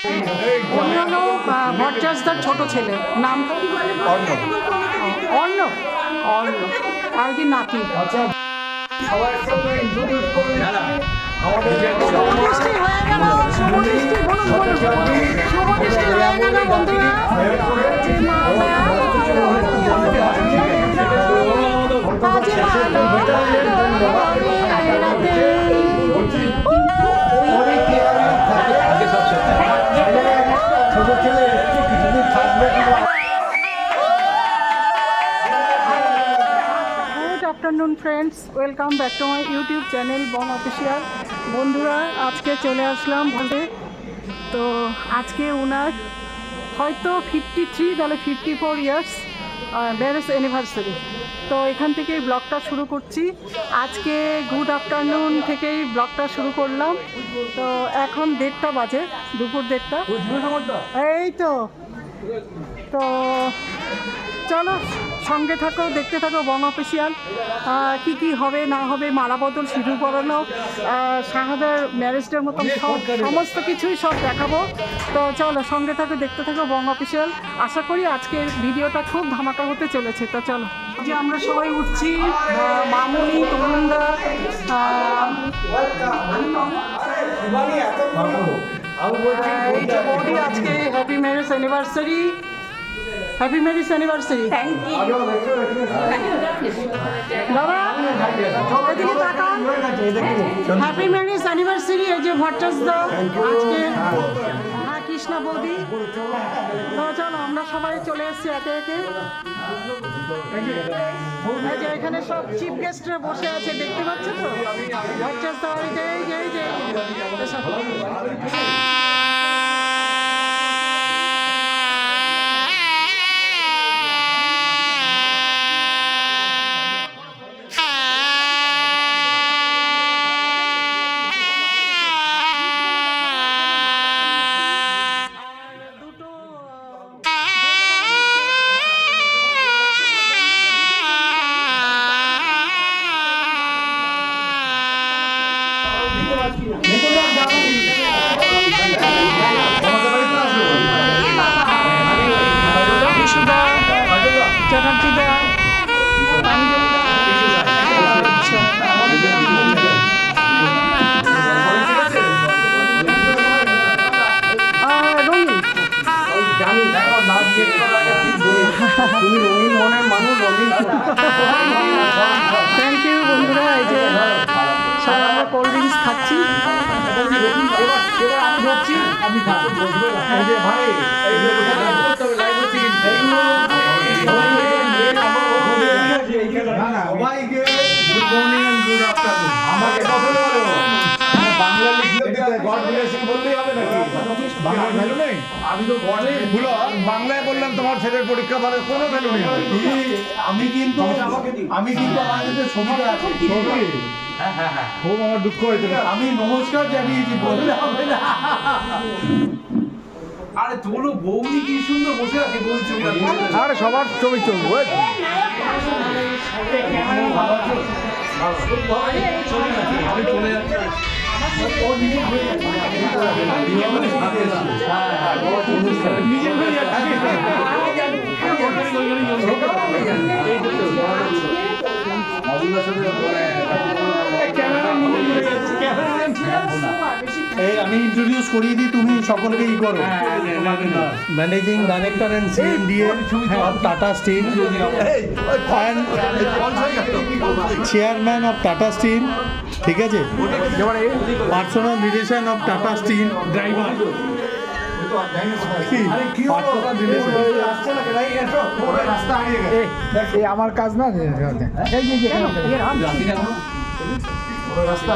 উনি হলো ভট্টাচার্যর ছোট ছেলে। নাম অর্ণব। অর্ণব। আর কি নাতি? শুভদৃষ্টি হয়ে গেল হয়ে গেল, বন্ধুরা। Friends welcome back to my YouTube channel Bom official বন্ধুরা আজকে চলে আসলাম বলতে তো আজকে ওনার হয়তো ফিফটি থ্রি তাহলে fifty four years marriage anniversary তো এখান থেকেই ব্লগটা শুরু করছি। আজকে গুড আফটারনুন থেকেই ব্লগটা শুরু করলাম। তো এখন দেড়টা বাজে দুপুর দেড়টা। এই তো। তো চলো সঙ্গে থাকো দেখতে থাকো বং অফিসিয়াল কী কী হবে না হবে মালা বদল সিঁদুর পরানো শাহাদার ম্যারেজটার মতন সব সমস্ত কিছুই সব দেখাবো। তো চলো সঙ্গে থাকো দেখতে থাকো বং অফিসিয়াল আশা করি আজকের ভিডিওটা খুব ধামাকা হতে চলেছে। তো চলো। যে আমরা সবাই উঠছি মামুনি তরুণদা বৌদি আজকে happy marriage anniversary happy marriage anniversary thank you বাবা এদিকে তাকান হ্যাপি ম্যারেজ অ্যানিভার্সারি এই যে ভট্টাচদা আজকে হ্যাঁ কৃষ্ণা বৌদি। তো চলো আমরা সবাই চলে এসেছি একে একে। এই যে এখানে সব চিফ গেস্টরা বসে আছে দেখতে পাচ্ছ তো? ভট্টাচদা এই যে এই যে এই যে। Mungkin. আমি তো ভুলো বাংলায় বললাম তোমার ছেলের পরীক্ষা ভালো কোনো ভ্যালু নেই আমি কিন্তু আমি কিন্তু আমাদের ছবিটা আছে খুব আমার দুঃখ হয়েছে। আমি নমস্কার জানিয়েছি বললে হবে না। আরে তোর বৌদি কি সুন্দর বসে আছে বৌদি ছবিটা আরে সবার ছবি চলবো আমি চলে যাচ্ছি। এই আমি ইন্ট্রোডিউস করিয়ে দিই তুমি সকলকে ই করো managing director and CMDA of Tata steel and chairman of Tata steel ঠিক আছে personal direction of Tata steel driver personal direction এই আমার কাজ না। রাস্তা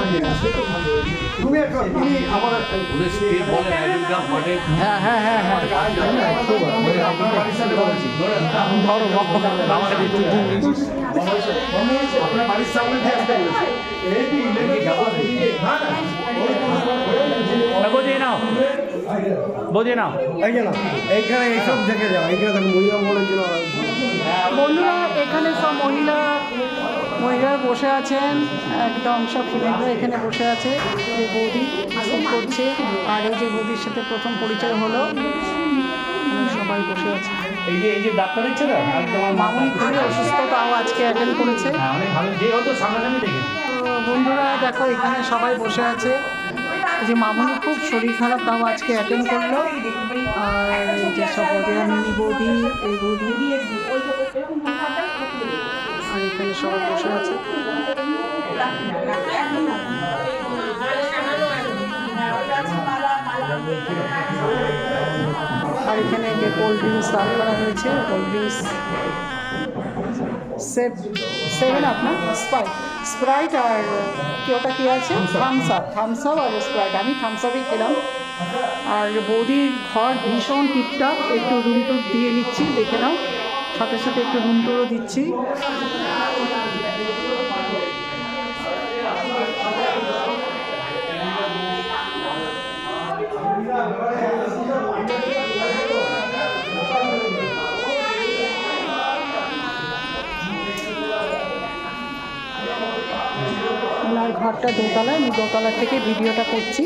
হ্যাঁ হ্যাঁ হ্যাঁ হ্যাঁ আপনার এই কি মহলের বন্ধুরা এখানে সব মহিলা মহিলারা বসে আছেন। একদম সব ফিল্মরা এখানে বসে আছে। যে বৌদি আসন করছে। আর এই যে বৌদির সাথে প্রথম পরিচয় হলো। সবাই বসে আছে। এই যে এই যে ডাক্তার দিচ্ছে না আর মামুনি খুবই অসুস্থ তাও আজকে অ্যাটেন্ড করেছে। হ্যাঁ বন্ধুরা দেখো এখানে সবাই বসে আছে। যে মামুনি খুব শরীর খারাপ তাও আজকে অ্যাটেন্ড করল। আর যে সব বৌদিরা মিনি বৌদি এই বৌদি। আর এখানে সবাই বসে আছে। আর এখানে যে কোল্ড ড্রিঙ্কস সার্ভ করা হয়েছে কোল্ড ড্রিঙ্কস সেভ সেভেন আপ না? স্প্রাইট স্প্রাইট আর কি ওটা কি আছে? থামস আপ থামস আপ আর স্প্রাইট আমি থামস আপই খেলাম। আর বৌদির ঘর ভীষণ টিপটাপ। একটু রুম টুর দিয়ে নিচ্ছি, দেখে নাও। সাথে সাথে একটু রুম দিচ্ছি। ঘরটা দোতলায়, আমি দোতলা থেকে ভিডিওটা করছি।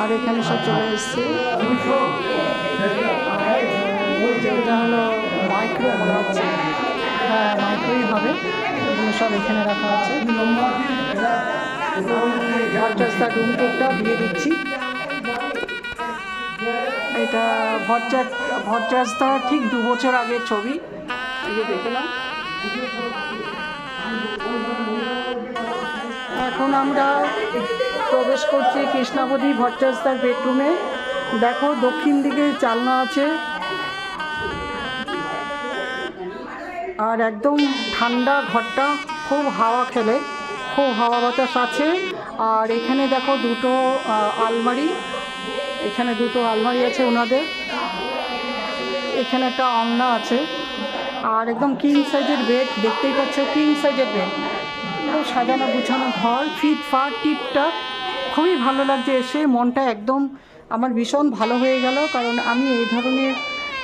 আর এখানে সব চলে এসছে। এটা হলো মাইক্রো মনে হচ্ছে। হ্যাঁ মাইক্রোই হবে। এগুলো সব এখানে রাখা আছে। ভট্টাস্তার রুম টুকটা দিয়ে দিচ্ছি। এটা ভট্টার ভট্টাস্তার ঠিক দু বছর আগের ছবি। এই যে দেখে নাও এখন আমরা প্রবেশ করছি কৃষ্ণাবতী ভট্টাচার্যার বেডরুমে। দেখো, দক্ষিণ দিকে চালনা আছে। আর একদম ঠান্ডা ঘরটা, খুব হাওয়া খেলে, খুব হাওয়া বাতাস আছে। আর এখানে দেখো দুটো আলমারি। এখানে দুটো আলমারি আছে ওনাদের। এখানে একটা আলনা আছে। আর একদম কিং সাইজের বেড দেখতেই পাচ্ছ কিং সাইজের বেড খুব সাজানো গুছানো ঘর, ফিট, ফাট, টিপটাপ। খুবই ভালো লাগছে এসে, মনটা একদম আমার ভীষণ ভালো হয়ে গেল, কারণ আমি এই ধরনের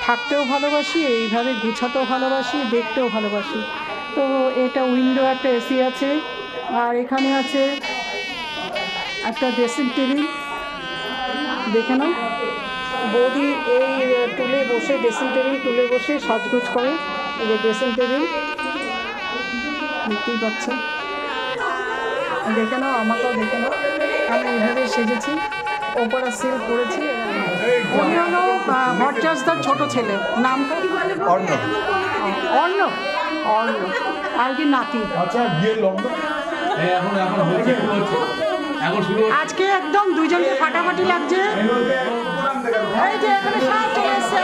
থাকতেও ভালোবাসি, এইভাবে গুছাতেও ভালোবাসি, দেখতেও ভালোবাসি। তো এটা উইন্ডো, একটা এসি আছে, আর এখানে আছে একটা ড্রেসিং টেবিল। দেখে নাও। বৌদি এই টুলে বসে, ড্রেসিং টেবিল টুলে বসে সাজগোজ করে, এই যে ড্রেসিং টেবিল। দেখতেই পাচ্ছেন। দেখে নাও আমাকেও দেখে নাও। আমি এইভাবে সেজেছি ওপরা সিল করেছি। উনি হলো ভট্টাচার্যার ছোট ছেলে। নামটা? অর্ণ অর্ণ অর্ণ আর কি নাতি? আচ্ছা বিয়ের লগ্ন? এখন এখন হচ্ছে এখন শুরু আজকে একদম দুজনকে ফাটাফাটি লাগছে। এই যে এখানে সব চলে এসছে।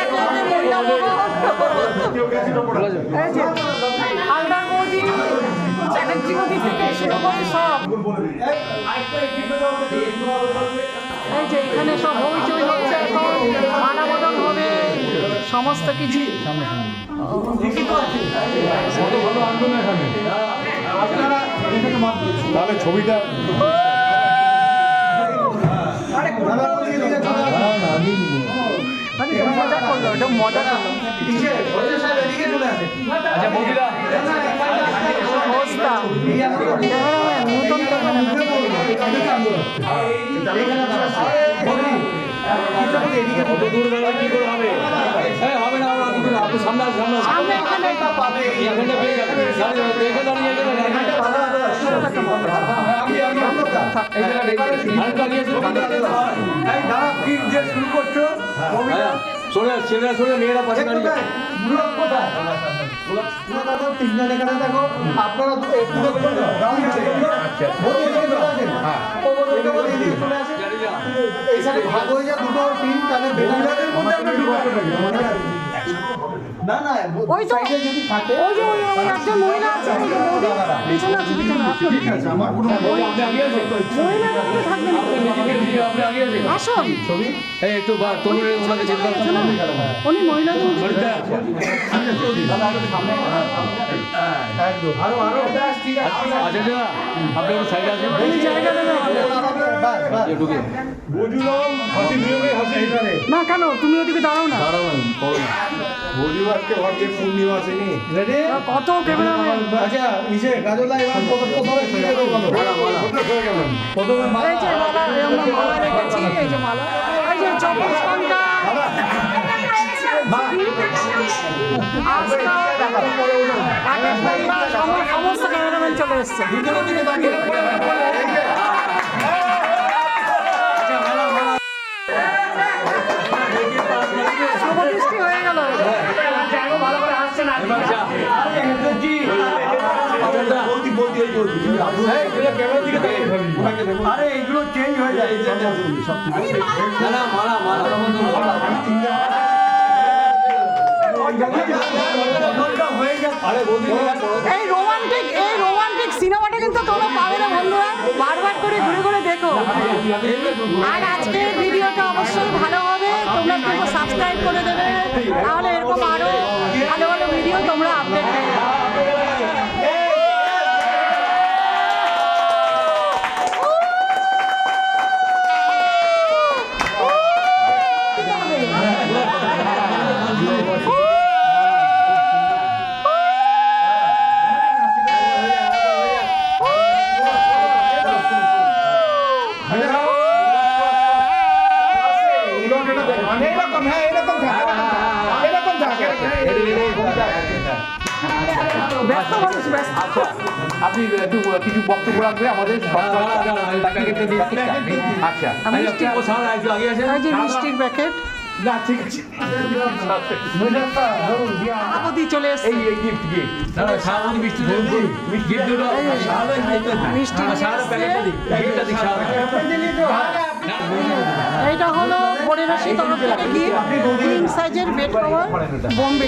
এই যে চ্যাটার্জি বৌদি থেকে শুরু সব। এই যে এখানে সব হইচই হচ্ছে এখন মানা বদল হবে সমস্ত কিছু। তাহলে ছবিটা মানে এটা মজা করল করল। আচ্ছা অবস্থা। নতুন সামনে এখানে এখানে এখানে হ্যাঁ, সরে ছেলেরা সরে মেয়েরা পাশে দাঁড়িয়ে যাবে। এইখানে ভাগ হয়ে যায় দুটো টিম তাহলে না না ওই তো যদি থাকে ওই যে ওই ওই একজন মহিলা আছে ওই যে বৌদি, পিছনে আছে পিছনে ঠিক আছে আমার কোনো আপনি আগে মহিলা একটু আপনি নিজেকে দিয়ে আপনি আগে আছেন আসুন ছবি এই একটু বা তোমরা ওনাকে চেক করো উনি মহিলাদের মধ্যে বাড়িতে একদম আরও আরও ঠিক আছে আচ্ছা আচ্ছা আপনি একটু সাইডে আছেন উনি জায়গা দেবেন না কেন? তুমি ওদিকে দাঁড়াও না। দাঁড়াও কত ক্যামেরাম্যান? ইসে গাজলা দিকে তাকিয়ে খালি আরে এগুলো চেঞ্জ হয়ে যায়। না এই রোমান্টিক এই রোমান্টিক সিনেমাটা কিন্তু তোমরা পাবে না বন্ধুরা। বারবার আর আজকের ভিডিওটা অবশ্যই ভালো হবে। তোমরা কিন্তু সাবস্ক্রাইব করে দেবে। তাহলে এরকম আরও ভালো ভালো ভিডিও তোমরা আপডেট পেয়ে আপনি একটু কিছু বক্তব্য রাখবে আমাদের আচ্ছা মিষ্টি ও সারা একটু আগে আছেন এই যে মিষ্টির প্যাকেট না ঠিক আছে চলে এসছে এই এই গিফট গিফট না না সারা মিষ্টি গিফট দুটো মিষ্টি এইটা হলো তরফ থেকে কিং সাইজের বেড বোম্বে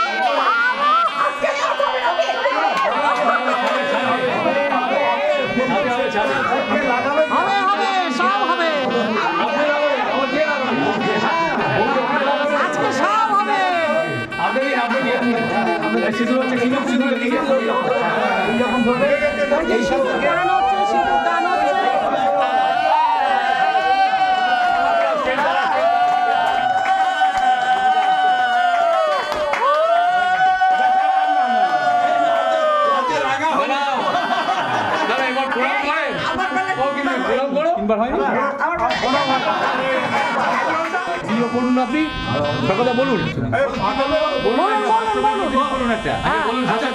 সিঁদুর হচ্ছে সিঁদুর সিঁদুর দিকে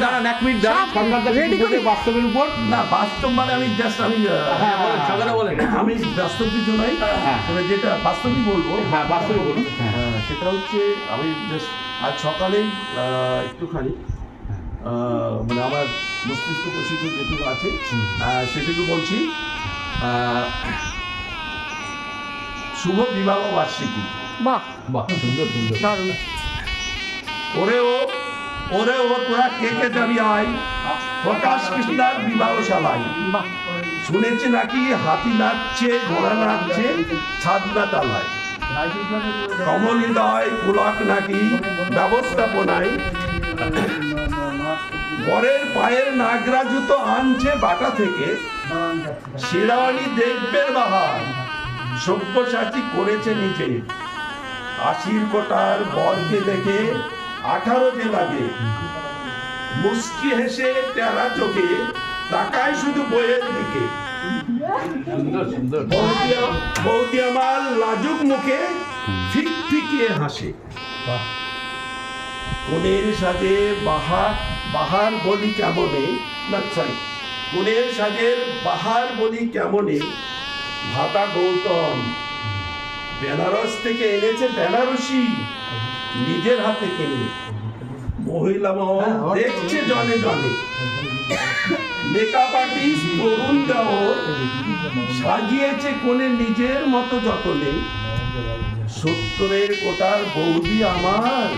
দাঁড়ান এক মিনিট দাঁড়ান। সরকার ready করি। বাস্তবের উপর। না বাস্তব মানে আমি জাস্ট আমি আহ, হ্যাঁ বলেন সরকার বলেন। আমি বাস্তব কিছু নই। হ্যাঁ। যেটা বাস্তবই বলব হ্যাঁ বাস্তবে বলুন। হ্যাঁ। সেটা হচ্ছে আমি জাস্ট আজ সকালেই একটুখানি মানে আমার মস্তিষ্ক প্রসিদ্ধ যেটুকু আছে সেটুকু বলছি। শুভ বিবাহ বার্ষিকী। বাহ। বাহ সুন্দর সুন্দর। দারুণ। ওরে ও ওরে ও তোরা কে কে যাবি আয়? প্রকাশ কৃষ্ণার শুনেছি নাকি হাতি নাচছে ঘোড়া নাচছে ছাদনা তালায়। কমল হৃদয় পুলক নাকি ব্যবস্থাপনায়। বরের পায়ের নাগরা জুতো আনছে বাটা থেকে। শিরাওয়ানি দেখবেন বাহার সব্যসাচী করেছে নিজে। আশির কোটার বরকে দেখে আঠারো যে লাগে। মুস্কি হেসে টেরা চোখে তাকায় শুধু বইয়ের দিকে। বৌদি আমার লাজুক মুখে ফিক ফিকিয়ে হাসে। কোনের সাজে বাহার বাহার বলি কেমনে? না সরি সাজের বাহার বলি কেমনে? ভাতা গৌতম বেনারস থেকে এনেছে বেনারসি নিজের হাতে কিনে। মহিলা মহল দেখছে জনে জনে। মেকআপ আর্টিস্ট তরুণ দেওর সাজিয়েছে কোনে নিজের মতো যতনে। সত্তরের কোটার বৌদি আমার।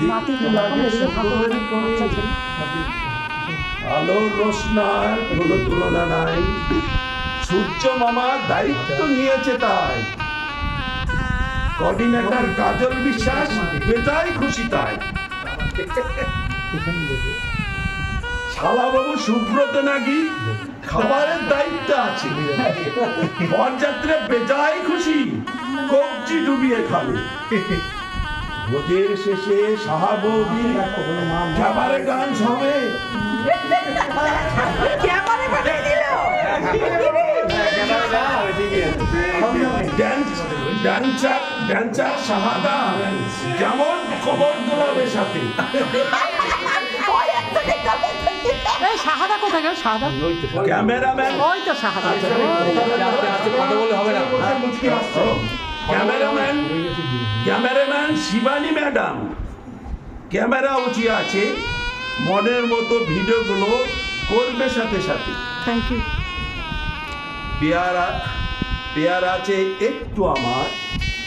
দেখতে লাগে সত্তরের। আলোর রোশনার কোনো তুলনা নাই। সূর্য মামা দায়িত্ব নিয়েছে তাই। কোঅর্ডিনেটর কাজল বিশ্বাস বেজায় খুশি তাই। শালাবাবু সুব্রত নাকি খাবারের দায়িত্ব আছে। বরযাত্রীরা বেজায় খুশি, কবজি ডুবিয়ে খাবে। ভোজের শেষে সাহাবৌদি খাবারে ডান্স হবে ড্যান্স ড্যান্সার ড্যান্সার শাহাদা যেমন কবর দোলাবে সাথে। শাহাদা কোথায় গেল শাহাদা? ক্যামেরাম্যান। ওই তো শাহাদা। কথা হবে না। Cameraman cameraman Shivani madam. Camera উঁচিয়ে আছে মনের মতো ভিডিওগুলো করবে সাথে সাথে। থ্যাংক ইউ পেয়ারা পেয়ার আছে একটু আমার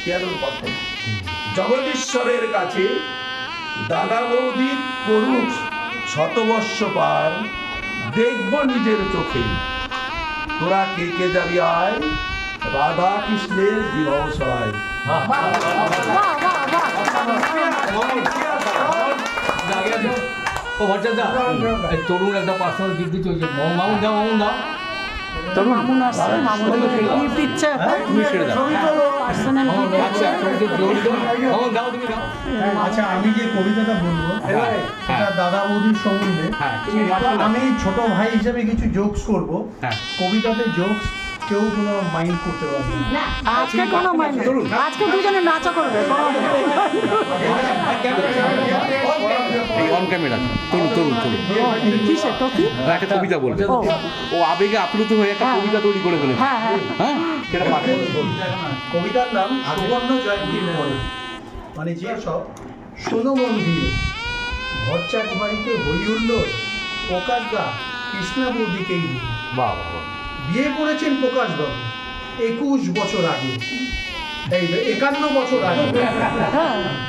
পেয়ারের কথা। জগদীশ্বরের কাছে দাদা বৌদি করুক শতবর্ষ পার দেখব নিজের চোখে। তোরা কে কে যাবি আয়? রাধা কৃষ্ণের বিবাহ আছে ও ভট্টাচার্য তরুণ একটা পার্সোনাল গিফট দিচ্ছে মামুন দাও মামুন দাও। মামুন আসছে মামুন গিফট দিচ্ছে। তুমি ছেড়ে দাও পার্সোনাল আচ্ছা তুমি দাও মামুন দাও তুমি দাও। আচ্ছা আমি যে কবিতাটা বলব হ্যাঁ, এটা হ্যাঁ। দাদা বৌদির সম্বন্ধে। হ্যাঁ আমি ছোট ভাই হিসেবে কিছু জোকস করব। হ্যাঁ। কবিতাতে জোকস কেউ কোনো মাইন্ড করতে পারবে না। আজকে কোনো মাইন্ড আজকে দুজনে নাচা করবে অন ক্যামেরা তরুণ তরুণ তরুণ কিসে তো কি? একটা কবিতা বলবে ও। আবেগে আপ্লুত হয়ে একটা হ্যাঁ। কবিতা তৈরি করে ফেলেছে। হ্যাঁ হ্যাঁ। হ্যাঁ? সেটা পাঠ কবিতার নাম সুবর্ণ জয়ন্তীর পরে মানে যে সব শোনো মন দিয়ে ভরচাক বাড়িতে হই উঠল প্রকাশ দা কৃষ্ণা বৌদিকেই নিয়ে। বিয়ে করেছেন প্রকাশবাবু একুশ বছর আগে। এই একান্ন বছর আগে।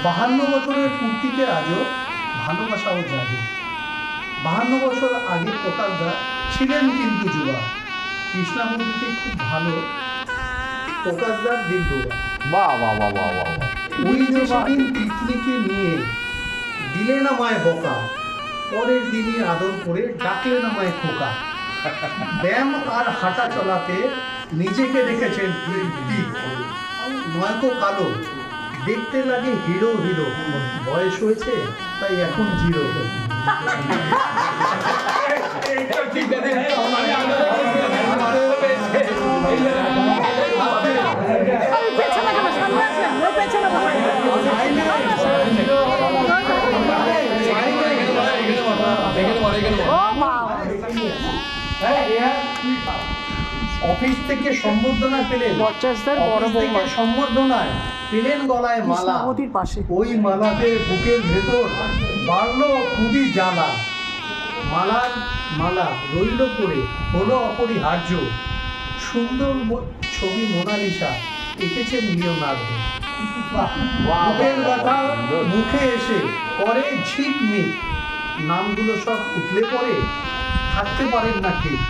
বাহান্ন বছরের পূর্তিতে আজও ভালোবাসাও জাগে। বাহান্ন বছর আগে প্রকাশদা ছিলেন কিন্তু যুবা কৃষ্ণামন্দিরকে খুব ভালো প্রকাশদার দীর্ঘ বাহ বাহ বাহ বাহ বাহ। ওই যে সেদিন পিকনিকে নিয়ে দিলে না মায় বকা পরের দিনই আদর করে ডাকলে না মায় খোকা। ব্যায়াম আর হাঁটা চলাতে নিজেকে দেখেছেন। নয়তো কালো। দেখতে লাগে হিরো হিরো। বয়স হয়েছে, তাই এখন জিরো। আমি অফিস থেকে সম্বর্ধনা পেলেন। বড় বৌমা। সম্বর্ধনায় পেলেন গলায় মালা। কৃষ্ণাবতীর পাশে। ওই মালাতে বুকের ভেতর বাড়লো খুবই জ্বালা। মালার মালা রইল পরে হলো অপরিহার্য। সুন্দর ছবি মোনালিসা এঁকেছেন লিওনার্দো। বুকের ব্যথা মুখে এসে করে ঝিকমিক। নামগুলো সব উঠলে পরে থাকতে পারেন না ঠিক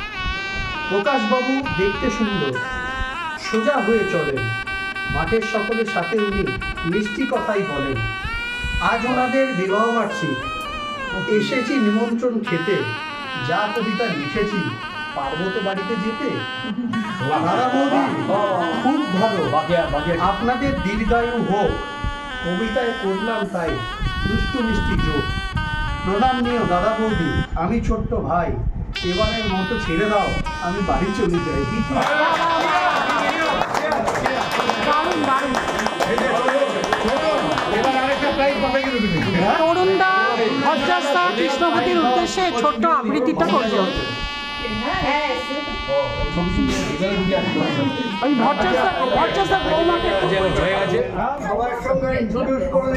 প্রকাশবাবু দেখতে সুন্দর। সোজা হয়ে চলেন। মাঠের সকলের সাথে উনি মিষ্টি কথাই বলেন। আজ ওনাদের বিবাহ বার্ষিক। এসেছি নিমন্ত্রণ খেতে। যা কবিতা লিখেছি, পারব তো বাড়িতে যেতে? খুব ভালো। আপনাদের দীর্ঘায়ু হোক। কবিতায় করলাম তাই। দুষ্টু মিষ্টি যোগ। প্রণাম নিও দাদা বৌদি, আমি ছোট্ট ভাই। এবারের মতো ছেড়ে দাও আমি বাড়ি চলে যাই। কৃষ্ণপতির উদ্দেশ্যে ছোট্ট আবৃত্তিটা করল ওই বৌমাকে হয়ে গেছে সবার সঙ্গে ইন্ট্রোডিউস করে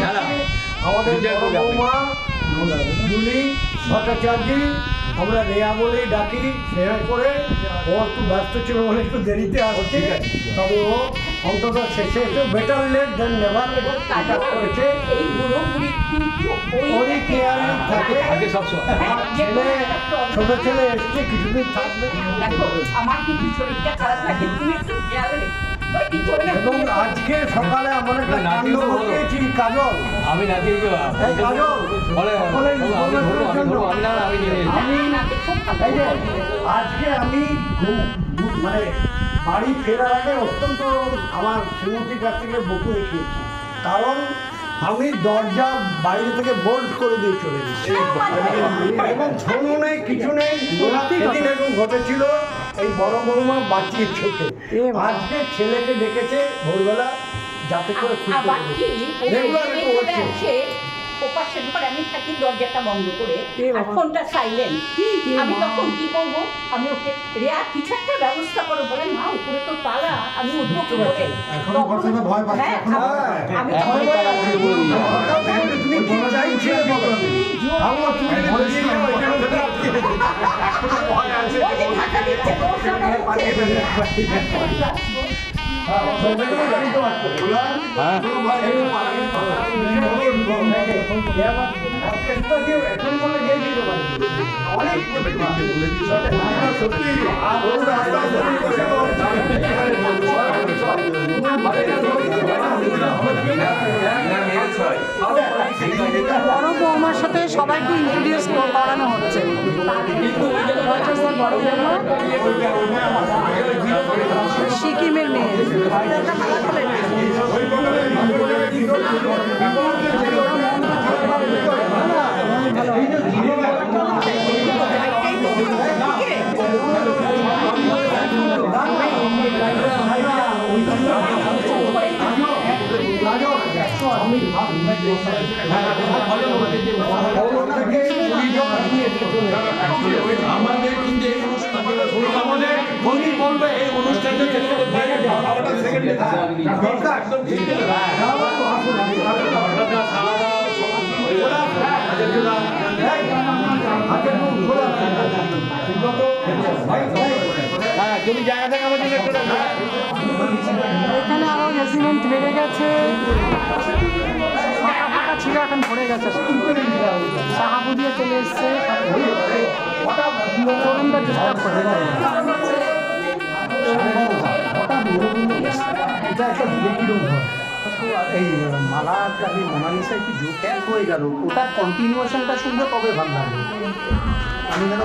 আমাদের বৌমা জুলি ভট্টাচার্যি আমরা রেয়া বলেই ডাকি শেয়ার করে ও একটু ব্যস্ত ছিল বলে একটু দেরিতে আসছে তবে ও অন্তত শেষে একটু বেটার লেট দেন নেভার এটা করেছে। এই বুড়ো বুড়ি কিন্তু ওই ওরই কেয়ারিং থাকে। আগে সবসময়। ছেলে ছোট ছেলে এসছে কিছুদিন থাকবে। দেখো আমার কিন্তু শরীরটা খারাপ লাগে তুমি একটু খেয়াল রেখো। এবং আজকে সকালে আমার একটা কাণ্ড। ঘটিয়েছি কাজল। আমি কাজল আমি আজকে আমি মানে বাড়ি ফেরার আগে অত্যন্ত আমার শ্রীমতির কাছ থেকে বকু রেখেছি কারণ আমি দরজা বাইরে থেকে বোল্ট করে দিয়ে চলে গেছি। এবং ফোনও নেই কিছু নেই। সেদিন এরকম ঘটেছিল। এই বড় বড়মা বাঁচিয়ে ছোটে আজকে ছেলেকে ডেকেছে ভোরবেলা যাতে করে খুলতে ওপাশে ঘরে আমি থাকি দরজাটা বন্ধ করে। আর ফোনটা সাইলেন্ট আমি তখন কি করব আমি ওকে রেয়া কিছু একটা ব্যবস্থা করো। বলে না উপরে তো তালা আমি উঠবো কি করে? হ্যাঁ, আমি- আমি এখন তখন তারা খুলে বলে দিই তুমি কি চাইছিলে বলো ভাবো তুমি যদি বেরিয়ে যাও এখানে ভেতরে আটকে রেখে ওই যে ধাক্কা দিচ্ছে বৌমার সাথে সবাইকে ইন্ট্রোডিউস করানো হচ্ছে। বড় সিকিমের মেয়ে। আমাদের কিন্তু এই আমাদের বলবে এই অনুষ্ঠানটা হ্যাঁ যদি জায়গা থাকে আমার জন্য এখানে আরও রেসিডেন্ট বেড়ে গেছে। ফাঁকা এখন ভরে গেছে সাহাবু দিয়ে চলে এসছে এই মালার কালি মোনালিসা একটু জোক হয়ে গেল? ওটার কন্টিনিউশনটা শুনলে তবে ভালো লাগে আমি যেন